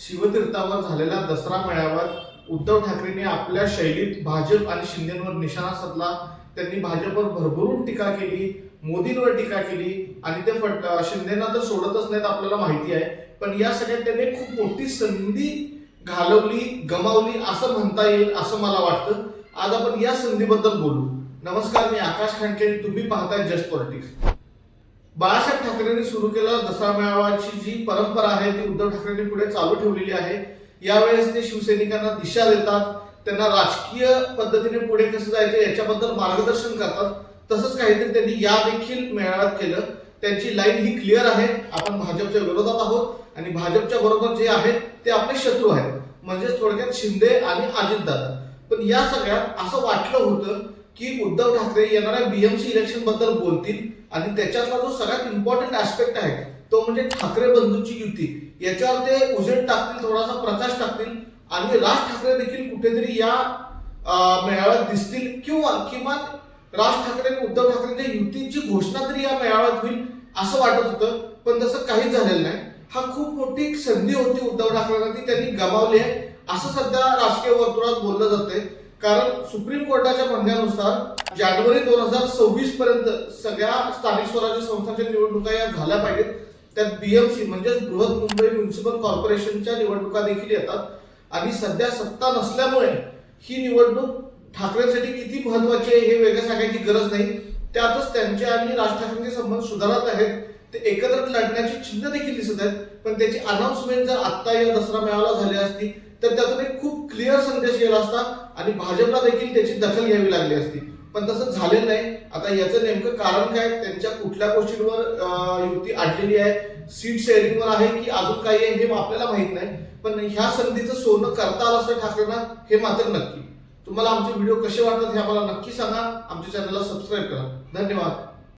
शिवतीर्थावर झालेल्या दसरा मेळाव्यात उद्धव ठाकरेंनी आपल्या शैलीत भाजप आणि शिंदेवर निशाणा साधला. त्यांनी भाजपवर भरभरून टीका केली मोदींवर टीका केली आणि ते फट शिंदेना तर सोडतच नाहीत आपल्याला माहिती आहे. पण या सगळ्यात त्यांनी खूप मोठी संधी घालवली गमावली असं म्हणता येईल असं मला वाटतं. आज आपण या संधीबद्दल बोलू. नमस्कार मी आकाश खांडके तुम्ही पाहताय जस्ट पॉलिटिक्स. बाळासाहेब ठाकरेंनी सुरू केलं दसरा मेळाव्याची जी परंपरा आहे ती उद्धव ठाकरेंनी पुढे चालू ठेवलेली आहे. यावेळेस ते शिवसैनिकांना दिशा देतात त्यांना राजकीय पद्धतीने पुढे कसं जायचं याच्याबद्दल मार्गदर्शन करतात. तसंच काहीतरी त्यांनी या देखील मेळाव्यात केलं. त्यांची लाईन ही क्लिअर आहे. आपण भाजपच्या विरोधात आहोत आणि भाजपच्या बरोबर जे आहेत ते आपले शत्रू आहेत. म्हणजेच थोडक्यात शिंदे आणि अजितदादा. पण या सगळ्यात असं वाटलं होतं की उद्धव ठाकरे येणाऱ्या बीएमसी इलेक्शनबद्दल बोलतील आणि त्याच्यातला जो सगळ्यात इम्पॉर्टंट ऍस्पेक्ट आहे तो म्हणजे ठाकरे बंधूंची युती. याच्यावर ते उजेड टाकतील थोडासा प्रकाश टाकतील आणि राज ठाकरे देखील कुठेतरी या मेळाव्यात दिसतील किंवा किमान राज ठाकरे आणि उद्धव ठाकरेंच्या युतीची घोषणा तरी या मेळाव्यात होईल असं वाटत होतं पण तसं काहीच झालेलं नाही. हा खूप मोठी संधी होती उद्धव ठाकरेंना ती त्यांनी गमावली आहे. असं सध्या राजकीय वर्तुळात बोललं जातंय. कारण सुप्रीम कोर्टाच्या म्हणण्यानुसार जानेवारी दोन हजार सव्वीस पर्यंत सगळ्या स्थानिक स्वराज्य संस्थांच्या निवडणुका या झाल्या पाहिजेत. त्यात बीएमसी म्हणजेच बृहत मुंबई म्युन्सिपल कॉर्पोरेशनच्या निवडणुका देखील येतात. आणि सध्या सत्ता नसल्यामुळे ही निवडणूक ठाकरेंसाठी किती महत्वाची आहे हे वेगळं सांगायची गरज नाही. त्यातच त्यांचे आणि राज ठाकरेंचे संबंध सुधारत आहेत. ते एकत्र लढण्याची चिन्ह देखील दिसत आहेत. पण त्याची अनाउन्समेंट जर आत्ता या दसरा मेळावा झाली असती तर त्यातून एक खूप क्लिअर संदेश गेला असता आणि भाजपला देखील त्याची दखल घ्यावी लागली असती. पण तसं झालेलं नाही. आता याचं नेमकं कारण काय? त्यांच्या कुठल्या गोष्टींवर युती अडलेली आहे? सीट शेअरिंगवर आहे की अजून काही आहे हे आपल्याला माहीत नाही. पण ह्या संधीचं सोनं करता आलं असं ठाकरेंना हे मात्र नक्की. तुम्हाला आमचे व्हिडिओ कसे वाटतात हे आम्हाला नक्की सांगा. आमच्या चॅनलला सबस्क्राईब करा. धन्यवाद.